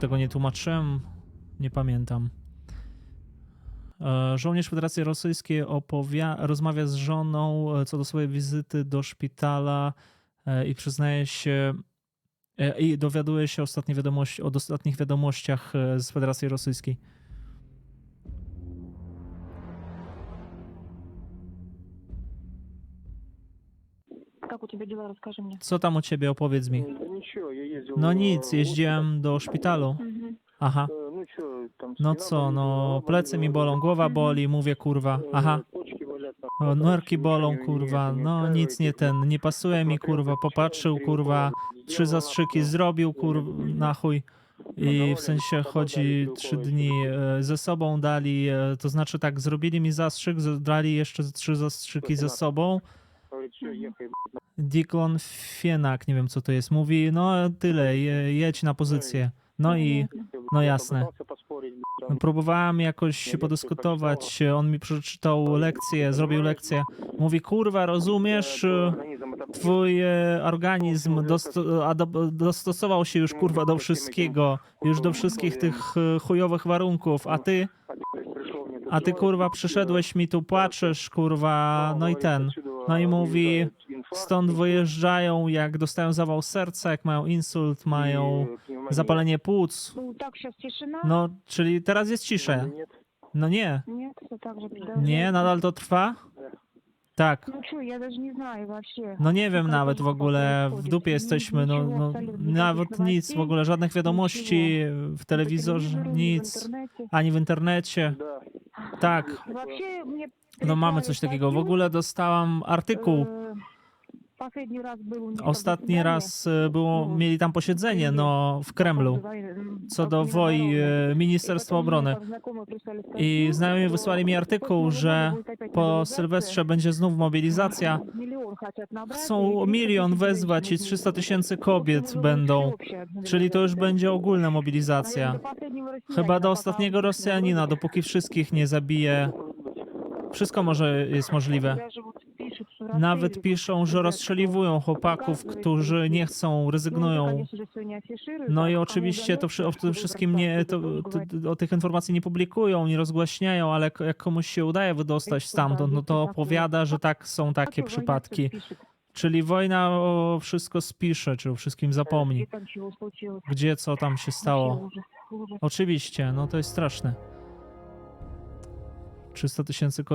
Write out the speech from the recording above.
Tego nie tłumaczyłem, nie pamiętam. E, Żołnierz Federacji Rosyjskiej opowia- rozmawia z żoną e, co do swojej wizyty do szpitala e, i przyznaje się e, i dowiaduje się ostatnie wiadomości, o ostatnich wiadomościach e, z Federacji Rosyjskiej. Как у тебя дела, расскажи мне. Co tam u ciebie, opowiedz mi. Да ничего, я ездил. no nic, jeździłem do szpitalu. Aha. No co, no plecy mi bolą, głowa boli, mówię kurwa. Aha. O, bolą, kurwa, no nic nie ten, nie pasuje mi, kurwa, popatrzył, kurwa, trzy zastrzyki zrobił, kurwa, na chuj. I w sensie chodzi trzy dni e, ze sobą dali, e, to znaczy tak, zrobili mi zastrzyk, dali jeszcze trzy zastrzyki ze sobą. Diklon Fienak, nie wiem co to jest, mówi, no tyle, je, jedź na pozycję. No i, no jasne. No, próbowałem jakoś podyskutować, on mi przeczytał lekcję, zrobił lekcję. Mówi, kurwa, rozumiesz, twój e, organizm dosto dostosował się już, kurwa, do wszystkiego, już do wszystkich tych e, chujowych warunków, a ty, a ty, kurwa, przyszedłeś mi tu, płaczesz, kurwa, no i ten. No i mówi, Stąd wyjeżdżają, jak dostają zawał serca, jak mają insult, mają и пневмония. zapalenie płuc. Ну, так сейчас тишина? No, czyli teraz jest Ну, ciszę. нет. No nie, Нет, все так же продолжается. nie, nadal to trwa? Tak. Ну что, я даже не знаю вообще. No nie wiem Jaka nawet to w ogóle, w prowadzi? dupie Nic- jesteśmy, no, niczego no absolutnie, nawet żadnych nic, w nowości, ogóle żadnych wiadomości w telewizorze, По телевизору, ни в nic, интернете. ani w internecie. Да. Tak, Вообще мне no mamy прислали coś takiego. W статью, ogóle dostałam artykuł. э, Последний раз был у них Ostatni заседание raz e, było, mieli tam posiedzenie, no, w Kremlu. co do woj e, Ministerstwa Obrony. I znajomi wysłali mi artykuł, że po Sylwestrze będzie znów mobilizacja. Chcą milion wezwać i 300 tysięcy kobiet będą, czyli to już będzie ogólna mobilizacja. Chyba do ostatniego Rosjanina, dopóki wszystkich nie zabije. Wszystko może jest możliwe. Nawet piszą, że rozstrzeliwują chłopaków, którzy nie chcą, rezygnują. No i oczywiście to o tym wszystkim nie, to, to, o tych informacji nie publikują, nie rozgłaśniają, ale jak komuś się udaje wydostać stamtąd, no to opowiada, że tak są takie przypadki. Czyli wojna o wszystko spisze, czy o wszystkim zapomni. Gdzie co tam się stało? Oczywiście, no to jest straszne. 300 tysięcy